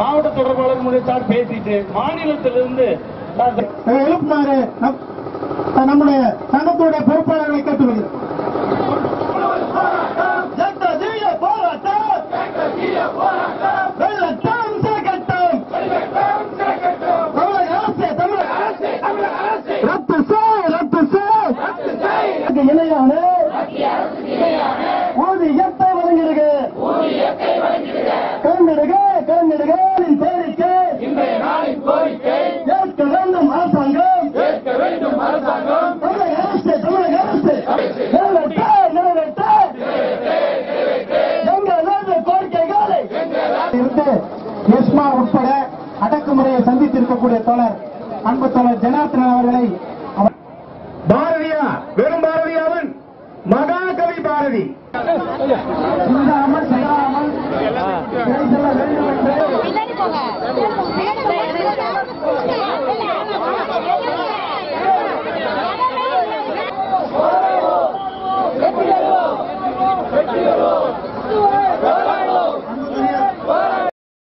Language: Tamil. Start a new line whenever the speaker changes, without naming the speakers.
மாவட்ட தொடர்பாளர் முறைத்தார் பேசிட்டு மாநிலத்திலிருந்து எழுப்புமாறு நம்- நம்முடைய சங்கத்துடைய பொறுப்பாளர்களை கேட்டுக்கொள்கிறோம் ஜெகதீய கலந்திடுக கலந்திடுக கோரிக்கை. ஏற்க வேண்டும் அரசாங்கம். தமிழக அரசு தமிழக அரசு. நிறைவேற்ற நிறைவேற்ற. எங்களது கோரிக்கைகளை. இருந்து எஸ்மா உட்பட அடக்குமுறையை சந்தித்திருக்கக்கூடிய தோழர் அன்பு தோழர் ஜனார்த்தனன் அவர்களை அவர்
பாரதியா வெறும் பாரதியாவன். மகாகவி பாரதி.
சிந்தாமல்